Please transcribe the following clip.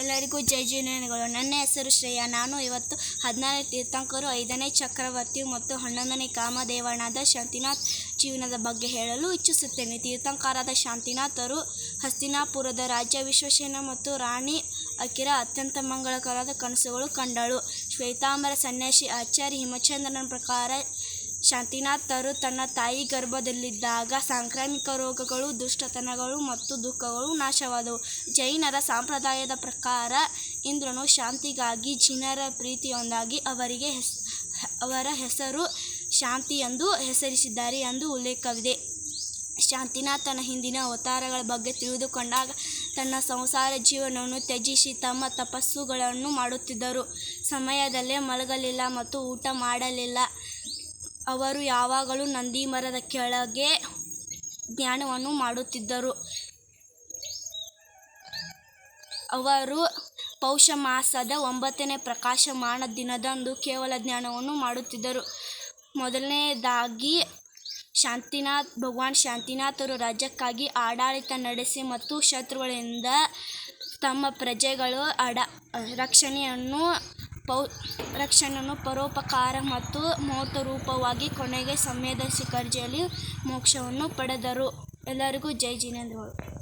ಎಲ್ಲರಿಗೂ ಜೈ ಜಯನಗಳು ನನ್ನ ಹೆಸರು ಶ್ರೇಯಾ. ನಾನು ಇವತ್ತು ಹದಿನಾರು ತೀರ್ಥಂಕರು, ಐದನೇ ಚಕ್ರವರ್ತಿ ಮತ್ತು ಹನ್ನೊಂದನೇ ಕಾಮದೇವನಾದ ಶಾಂತಿನಾಥ್ ಜೀವನದ ಬಗ್ಗೆ ಹೇಳಲು ಇಚ್ಛಿಸುತ್ತೇನೆ. ತೀರ್ಥಂಕರಾದ ಶಾಂತಿನಾಥರು ಹಸ್ತಿನಾಪುರದ ರಾಜ್ಯ ವಿಶ್ವಸೇನ ಮತ್ತು ರಾಣಿ ಅಕಿರ ಅತ್ಯಂತ ಮಂಗಳಕರವಾದ ಕನಸುಗಳು ಕಂಡಳು. ಶ್ವೇತಾಂಬರ ಸನ್ಯಾಸಿ ಆಚಾರ್ಯ ಹಿಮಚಂದ್ರನ ಪ್ರಕಾರ ಶಾಂತಿನಾಥರು ತನ್ನ ತಾಯಿ ಗರ್ಭದಲ್ಲಿದ್ದಾಗ ಸಾಂಕ್ರಾಮಿಕ ರೋಗಗಳು, ದುಷ್ಟತನಗಳು ಮತ್ತು ದುಃಖಗಳು ನಾಶವಾದವು. ಜೈನರ ಸಂಪ್ರದಾಯದ ಪ್ರಕಾರ ಇಂದ್ರನು ಶಾಂತಿಗಾಗಿ, ಜಿನರ ಪ್ರೀತಿಯೊಂದಾಗಿ ಅವರಿಗೆ ಹೆಸ್, ಅವರ ಹೆಸರು ಶಾಂತಿ ಎಂದು ಹೆಸರಿಸಿದ್ದಾರೆ ಎಂದು ಉಲ್ಲೇಖವಿದೆ. ಶಾಂತಿನಾಥನ ಹಿಂದಿನ ಅವತಾರಗಳ ಬಗ್ಗೆ ತಿಳಿದುಕೊಂಡಾಗ ತನ್ನ ಸಂಸಾರ ಜೀವನವನ್ನು ತ್ಯಜಿಸಿ ತಮ್ಮ ತಪಸ್ಸುಗಳನ್ನು ಮಾಡುತ್ತಿದ್ದರು. ಸಮಯದಲ್ಲೇ ಮಲಗಲಿಲ್ಲ ಮತ್ತು ಊಟ ಮಾಡಲಿಲ್ಲ. ಅವರು ಯಾವಾಗಲೂ ನಂದಿ ಮರದ ಕೆಳಗೆ ಧ್ಯಾನವನ್ನು ಮಾಡುತ್ತಿದ್ದರು. ಅವರು ಪೌಷ ಮಾಸದ ಒಂಬತ್ತನೇ ಪ್ರಕಾಶಮಾನ ದಿನದಂದು ಕೇವಲ ಧ್ಯಾನವನ್ನು ಮಾಡುತ್ತಿದ್ದರು. ಮೊದಲನೆಯದಾಗಿ ಶಾಂತಿನಾಥ್, ಭಗವಾನ್ ಶಾಂತಿನಾಥರು ರಾಜ್ಯಕ್ಕಾಗಿ ಆಡಳಿತ ನಡೆಸಿ ಮತ್ತು ಶತ್ರುಗಳಿಂದ ತಮ್ಮ ಪ್ರಜೆಗಳು ಅಡ, ರಕ್ಷಣೆಯನ್ನು ಪೌ, ರಕ್ಷಣೆಯನ್ನು ಪರೋಪಕಾರ ಮತ್ತು ಮೂರ್ತ ರೂಪವಾಗಿ ಕೊನೆಗೆ ಸಂವೇದ ಶಿಖರ್ಜಿಯಲ್ಲಿ ಮೋಕ್ಷವನ್ನು ಪಡೆದರು. ಎಲ್ಲರಿಗೂ ಜೈ ಜಿನೇಂದ್ರಗಳು